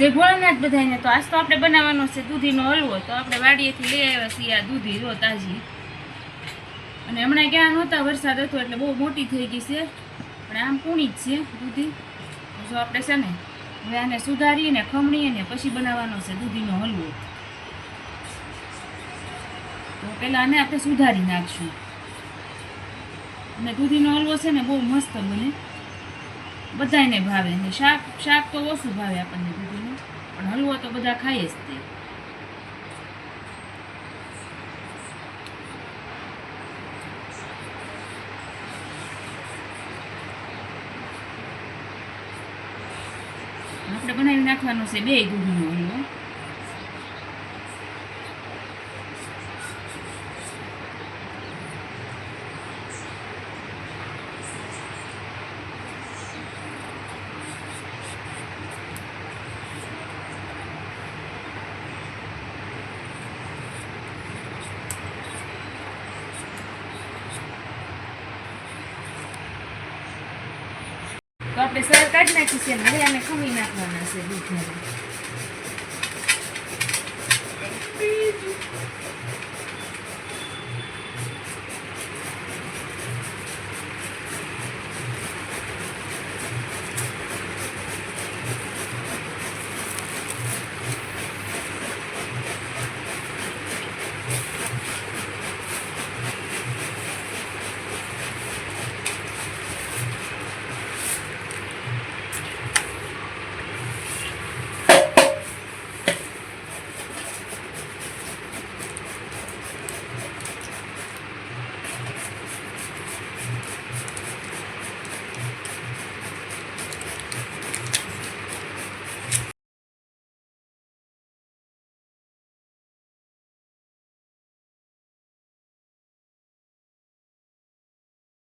જય ભોળાનાથ બધાને તો આજ તો આપણે બનાવવાનો છે દૂધીનો હલવો. તો આપણે વાડીએથી લઈ આવ્યા છીએ આ દૂધી, જો તાજી. અને હમણાં ક્યાં નહોતા, વરસાદ હતો એટલે બહુ મોટી થઈ ગઈ છે. પણ આમ કૂણી જ છે દૂધી. જો આપણે છે ને, હવે આને સુધારીને ખમણીને પછી બનાવવાનો છે દૂધીનો હલવો. તો પહેલાં આને આપણે સુધારી નાખશું. અને દૂધીનો હલવો છે ને બહુ મસ્ત બને. બધાને ભાવે ને શાક શાક તો ઓછું ભાવે આપણને દૂધીનું. પણ હલવો તો બધા ખાય જ તે. આપણે બનાવી નાખવાનું છે બે દૂધનો હલવો. આપણે સર કાઢી નાખી છે હવે આને ખમી નાખવાના છે દૂધને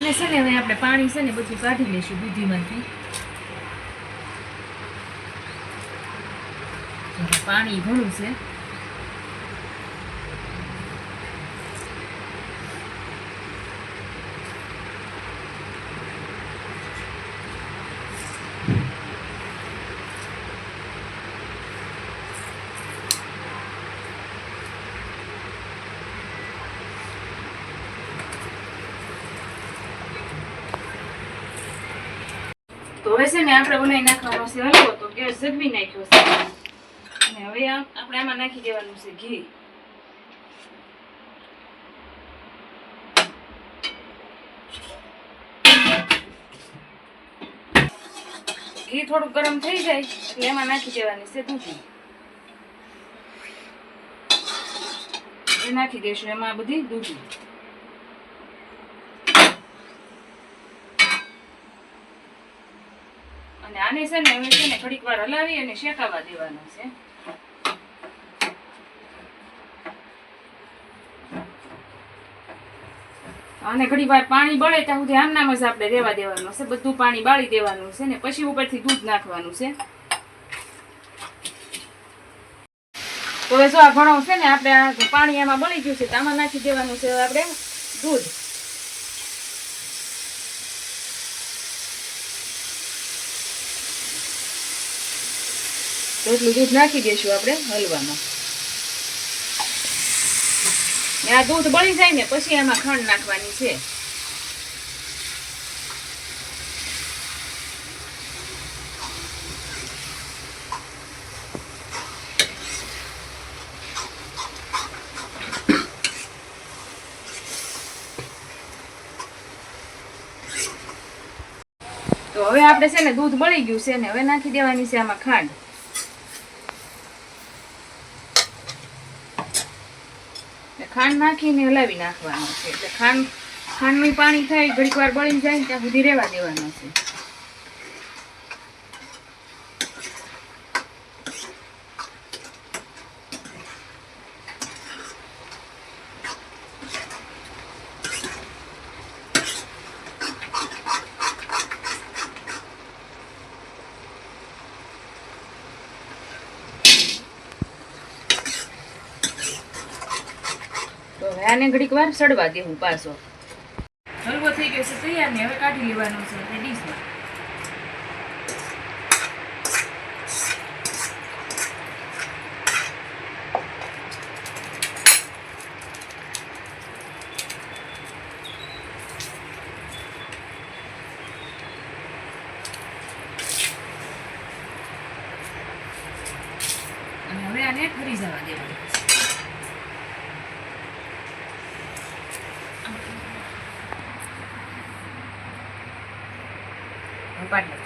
અને છે ને હવે આપણે પાણી છે ને બધું કાઢી લઈશું દૂધીમાંથી. પાણી ઘણું છે. તો હવે છે ને આપણે બનાવી નાખવાનો છે. હલવો તો ગેસ જગવી નાખ્યો છે. અને હવે આપણે આમાં નાખી દેવાનું છે ઘી. ઘી થોડું ગરમ થઈ જાય, એટલે એમાં નાખી દેવાની છે દૂધી. નાખી દઈશું, એમાં બધી દૂધી. અને આને છે ને હવે છે ને થોડીક વાર હલાવી અને શેકાવા દેવાનું છે. અને ઘડી વાર પાણી બળે ત્યાં સુધી આમનામ જ આપણે રેવા દેવાનું છે. બધું પાણી બાળી દેવાનું છે ને પછી ઉપરથી દૂધ નાખવાનું છે. તો હવે જો આ ઘણો છે ને આપણે પાણી એમાં બળી ગયું છે તો આમાં નાખી દેવાનું છે આપણે દૂધ. તો એટલું દૂધ નાખી દઈશું આપણે હલવામાં. આ દૂધ બળી જાય ને પછી એમાં ખાંડ નાખવાની છે. તો હવે આપણે છે ને દૂધ બળી ગયું છે ને હવે નાખી દેવાની છે આમાં ખાંડ. ખાંડ નાખીને હલાવી નાખવાનું છે. એટલે ખાંડ ખાંડનું પાણી થાય, ઘડીક વાર બળી જાય ત્યાં સુધી રહેવા દેવાનું છે. હવે આને ઘડીક વાર સડવા દેવું પાછો. હલવો થઈ ગયો છે તૈયાર ને હવે કાઢી લેવાનો છે આપણે ડીશમાં. અને હવે આને ફરી જવા દેવાનું compartas.